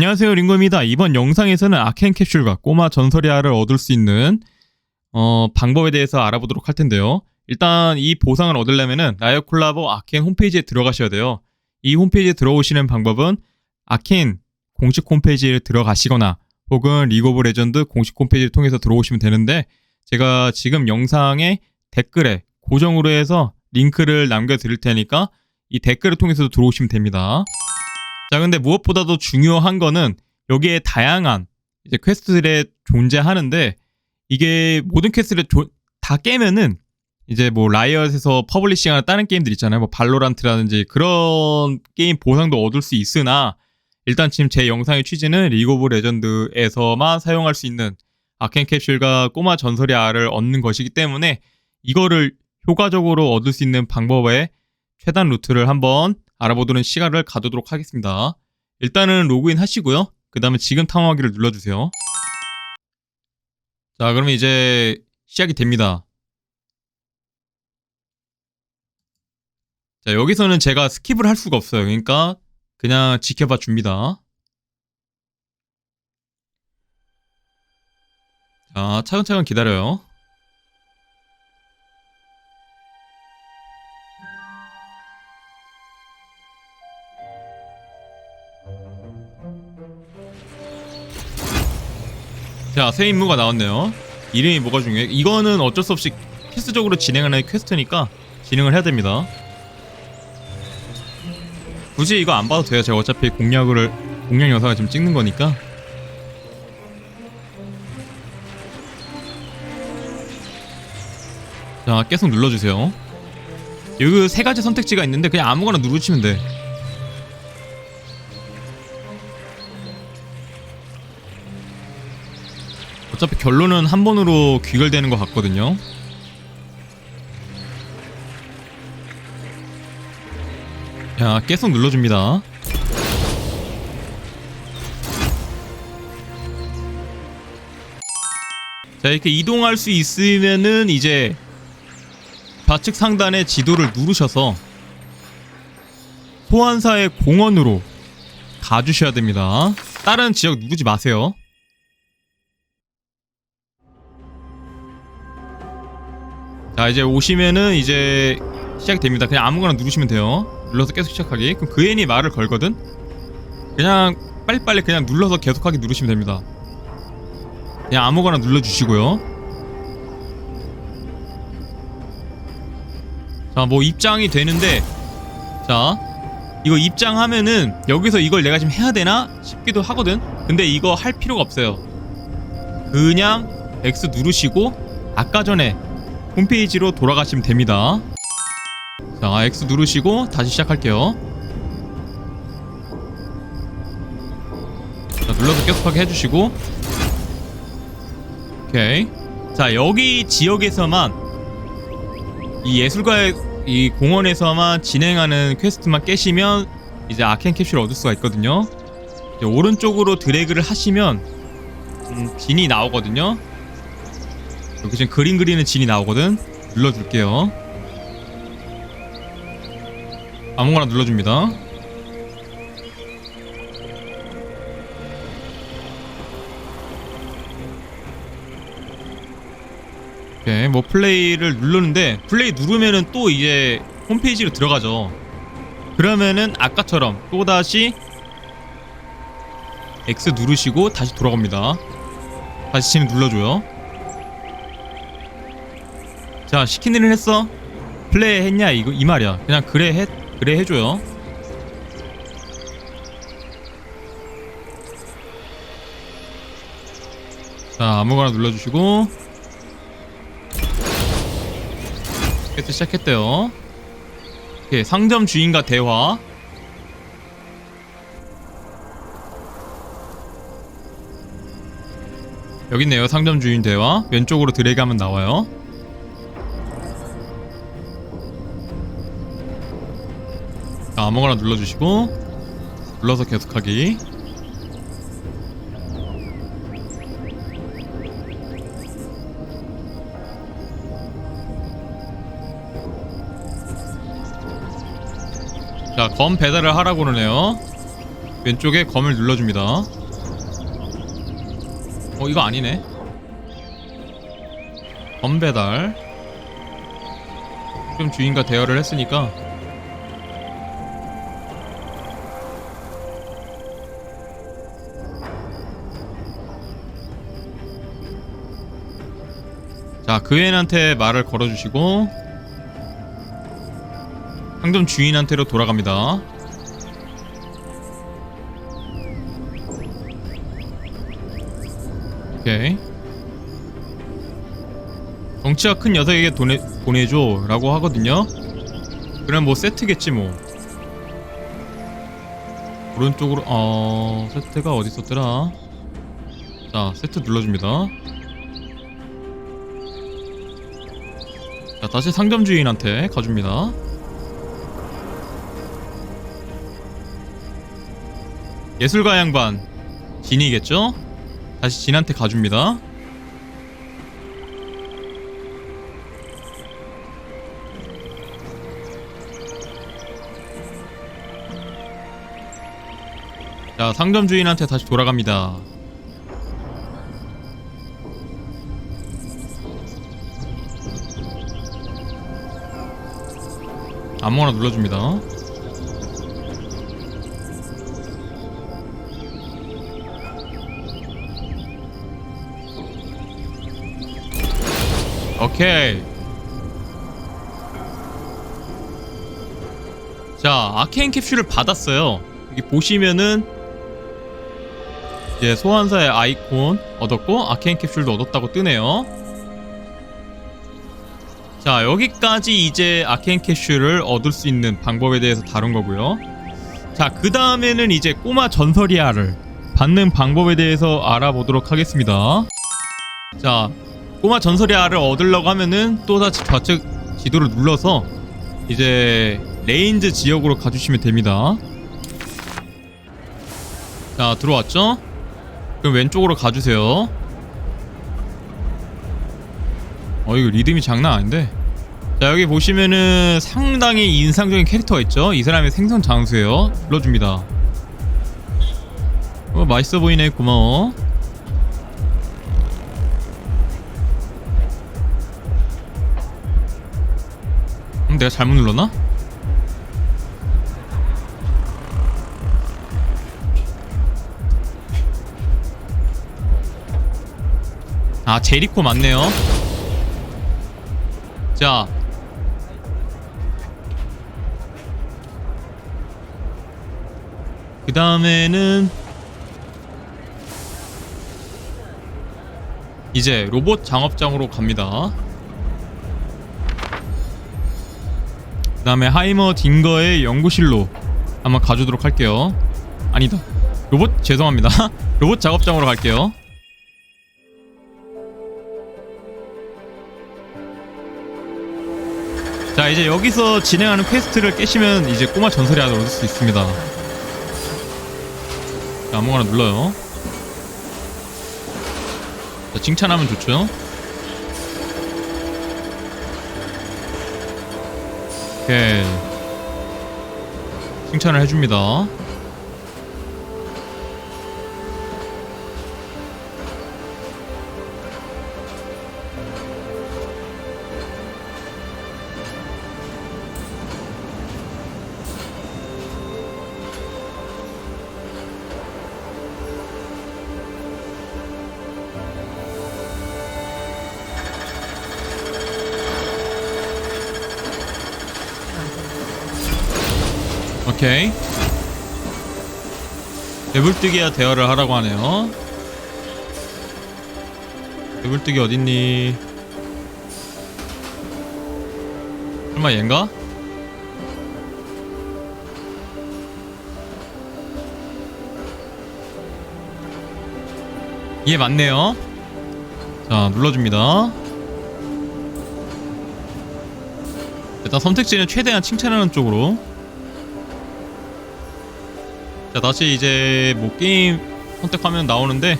안녕하세요 링고입니다. 이번 영상에서는 아켄 캡슐과 꼬마 전설이아를 얻을 수 있는 어, 방법에 대해서 알아보도록 할 텐데요. 일단 이 보상을 얻으려면은 라이어 콜라보 아켄 홈페이지에 들어가셔야 돼요. 이 홈페이지에 들어오시는 방법은 아켄 공식 홈페이지에 들어가시거나 혹은 리그 오브 레전드 공식 홈페이지를 통해서 들어오시면 되는데 제가 지금 영상에 댓글에 고정으로 해서 링크를 남겨드릴 테니까 이 댓글을 통해서도 들어오시면 됩니다. 자, 근데 무엇보다도 중요한 거는 여기에 다양한 이제 퀘스트들이 존재하는데 이게 모든 퀘스트를 조- 다 깨면은 이제 뭐 라이엇에서 퍼블리싱하는 다른 게임들 있잖아요. 뭐 발로란트라든지 그런 게임 보상도 얻을 수 있으나 일단 지금 제 영상의 취지는 리그 오브 레전드에서만 사용할 수 있는 아켄 캡슐과 꼬마 전설의 알을 얻는 것이기 때문에 이거를 효과적으로 얻을 수 있는 방법의 최단 루트를 한번 알아보도록 시간을 가두도록 하겠습니다. 일단은 로그인 하시고요. 그 다음에 지금 탐험하기를 눌러주세요. 자, 그러면 이제 시작이 됩니다. 자, 여기서는 제가 스킵을 할 수가 없어요. 그러니까 그냥 지켜봐 줍니다. 자, 차근차근 기다려요. 자, 새 임무가 나왔네요. 이름이 뭐가 중요해? 이거는 어쩔 수 없이 필수적으로 진행하는 퀘스트니까 진행을 해야 됩니다. 굳이 이거 안 봐도 돼요. 제가 어차피 공략을 공략 영상을 지금 찍는 거니까. 자, 계속 눌러주세요. 여기 세 가지 선택지가 있는데 그냥 아무거나 누르시면 돼. 어차피 결론은 한 번으로 귀결되는 것 같거든요. 야, 계속 눌러줍니다. 자, 이렇게 이동할 수 있으면은 이제 좌측 상단의 지도를 누르셔서 소환사의 공원으로 가주셔야 됩니다. 다른 지역 누르지 마세요. 자 이제 오시면은 이제 시작됩니다. 그냥 아무거나 누르시면 돼요. 눌러서 계속 시작하기. 그럼 그 애니 말을 걸거든? 그냥 빨리빨리 그냥 눌러서 계속하기 누르시면 됩니다. 그냥 아무거나 눌러주시고요. 자 뭐 입장이 되는데 자 이거 입장하면은 여기서 이걸 내가 지금 해야 되나 싶기도 하거든? 근데 이거 할 필요가 없어요. 그냥 X 누르시고 아까 전에 홈페이지로 돌아가시면 됩니다. 자, X 누르시고 다시 시작할게요. 자, 눌러서 계속하게 해주시고 오케이. 자, 여기 지역에서만 이 예술가의 이 공원에서만 진행하는 퀘스트만 깨시면 이제 아켄 캡슐을 얻을 수가 있거든요. 오른쪽으로 드래그를 하시면 음, 진이 나오거든요. 여기 지금 그림 그리는 진이 나오거든. 눌러줄게요. 아무거나 눌러줍니다. 오케이 뭐 플레이를 누르는데 플레이 누르면은 또 이제 홈페이지로 들어가죠. 그러면은 아까처럼 또다시 X 누르시고 다시 돌아갑니다. 다시 지금 눌러줘요 자 시킨 일은 했어? 플레이 했냐? 이거 이 말이야. 그냥 그래 해 그래 해줘요. 자 아무거나 눌러주시고. 퀘스트 시작했대요. 오케이 상점 주인과 대화. 여기 있네요 상점 주인 대화. 왼쪽으로 드래그 하면 나와요 아무거나 눌러주시고 눌러서 계속하기 자, 검 배달을 하라고 그러네요 왼쪽에 검을 눌러줍니다. 어 이거 아니네. 검 배달. 좀 주인과 대화를 했으니까 자, 그애인한테 말을 걸어주시고 상점 주인한테로 돌아갑니다. 오케이. 덩치가 큰 녀석에게 보내, 보내줘 라고 하거든요. 그럼 뭐 세트겠지 뭐. 오른쪽으로 어 세트가 어디 있었더라? 자 세트 눌러줍니다. 다시 상점 주인한테 가줍니다. 예술가 양반 진이겠죠? 다시 진한테 가줍니다. 자 상점 주인한테 다시 돌아갑니다. 아무거나 눌러줍니다. 오케이. 자, 아케인 캡슐을 받았어요. 여기 보시면은 이제 소환사의 아이콘 얻었고 아케인 캡슐도 얻었다고 뜨네요. 자, 여기까지 이제 아케인 캡슐을 얻을 수 있는 방법에 대해서 다룬 거고요. 자, 그 다음에는 이제 꼬마 전설이야를 받는 방법에 대해서 알아보도록 하겠습니다. 자, 꼬마 전설이야를 얻으려고 하면은 또다시 좌측 지도를 눌러서 이제 레인즈 지역으로 가주시면 됩니다. 자, 들어왔죠? 그럼 왼쪽으로 가주세요. 어, 이거 리듬이 장난 아닌데? 자, 여기 보시면은 상당히 인상적인 캐릭터가 있죠? 이 사람의 생선 장수예요. 불러줍니다. 어, 맛있어 보이네. 고마워. 음, 내가 잘못 눌렀나? 아 제리코 맞네요 자. 그 다음에는 이제 로봇 장업장으로 갑니다. 그 다음에 하이머 딩거의 연구실로 한번 가주도록 할게요. 아니다. 로봇 죄송합니다. 로봇 작업장으로 갈게요 자 이제 여기서 진행하는 퀘스트를 깨시면 이제 꼬마 전설이 하나 얻을 수 있습니다. 자, 아무거나 눌러요. 자, 칭찬하면 좋죠? 오케이. 칭찬을 해줍니다 오케이. 배불뜨기야 대화를 하라고 하네요. 배불뜨기 어딨니? 설마 얘인가? 얘 맞네요. 자 눌러줍니다. 일단 선택지는 최대한 칭찬하는 쪽으로 자 다시 이제 뭐 게임 선택하면 나오는데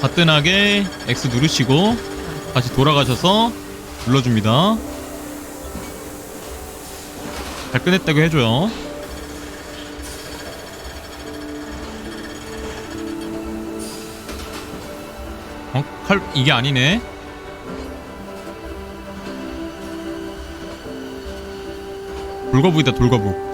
가뜩하게 X 누르시고 다시 돌아가셔서 눌러줍니다 잘 끝냈다고 해줘요 어? 칼 이게 아니네 돌거부이다 돌거부!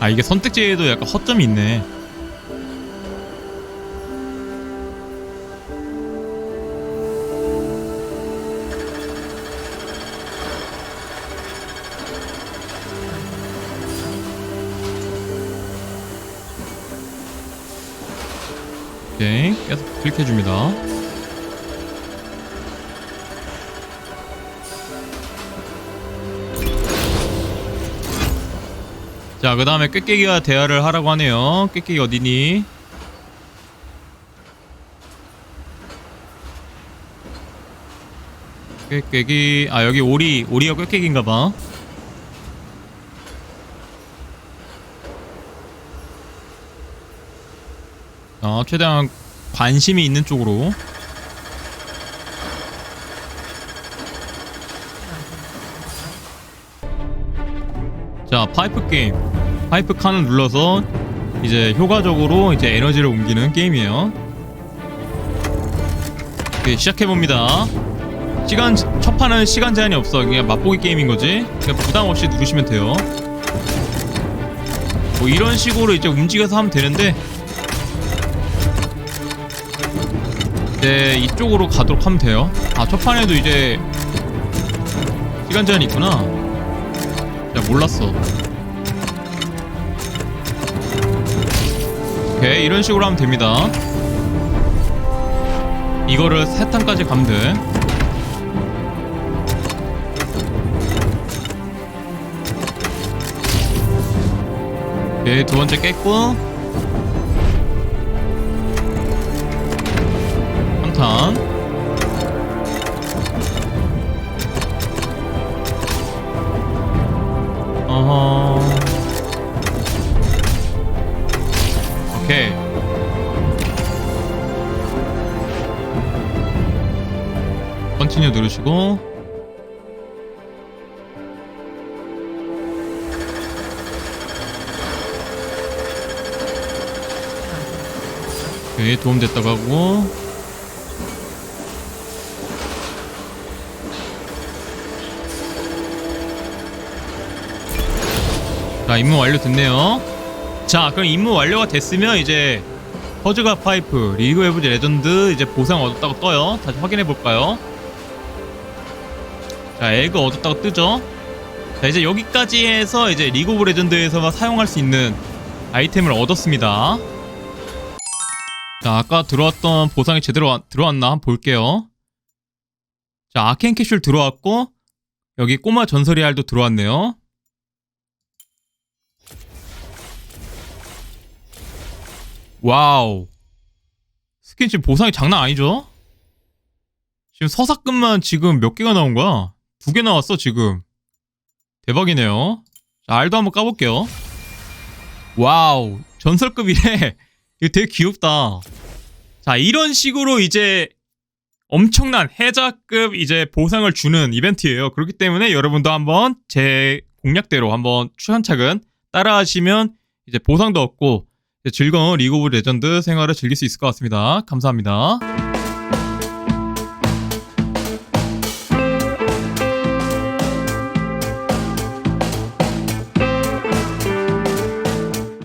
아 이게 선택지에도 약간 허점이 있네. 오케이 계속 클릭해줍니다. 자, 그 다음에 꾀깨기와 대화를 하라고 하네요. 꾀깨기 어디니? 꾀깨기, 아, 여기 오리, 오리가 꾀깨기인가봐. 자, 최대한 관심이 있는 쪽으로. 자, 파이프 게임. 파이프 칸을 눌러서 이제 효과적으로 이제 에너지를 옮기는 게임이에요. 오케이, 시작해봅니다. 시간, 첫 판은 시간 제한이 없어. 그냥 맛보기 게임인 거지. 그냥 부담 없이 누르시면 돼요. 뭐 이런 식으로 이제 움직여서 하면 되는데, 이제 이쪽으로 가도록 하면 돼요. 아, 첫 판에도 이제 시간 제한이 있구나. 야, 몰랐어. 오케이, 이런 식으로 하면 됩니다. 이거를 세 탄까지 가면 돼. 오케이, 두 번째 깼고. 한 탄. 오케이. 컨티뉴 누르시고 오케이 도움 됐다고 하고 자 임무 완료 됐네요. 자 그럼 임무 완료가 됐으면 이제 퍼즈가 파이프 리그 오브 레전드 이제 보상 얻었다고 떠요. 다시 확인해 볼까요? 자 에그 얻었다고 뜨죠? 자 이제 여기까지 해서 이제 리그 오브 레전드에서만 사용할 수 있는 아이템을 얻었습니다. 자 아까 들어왔던 보상이 제대로 와- 들어왔나 한번 볼게요. 자 아켄 캐슐 들어왔고 여기 꼬마 전설의 알도 들어왔네요 와우. 스킨 지금 보상이 장난 아니죠? 지금 서사급만 지금 몇 개가 나온 거야? 두 개 나왔어, 지금. 대박이네요. 자, 알도 한번 까볼게요. 와우. 전설급이래. 이거 되게 귀엽다. 자, 이런 식으로 이제 엄청난 해자급 이제 보상을 주는 이벤트예요. 그렇기 때문에 여러분도 한번 제 공략대로 한번 추천착은 따라하시면 이제 보상도 얻고 즐거운 리그 오브 레전드 생활을 즐길 수 있을 것 같습니다. 감사합니다.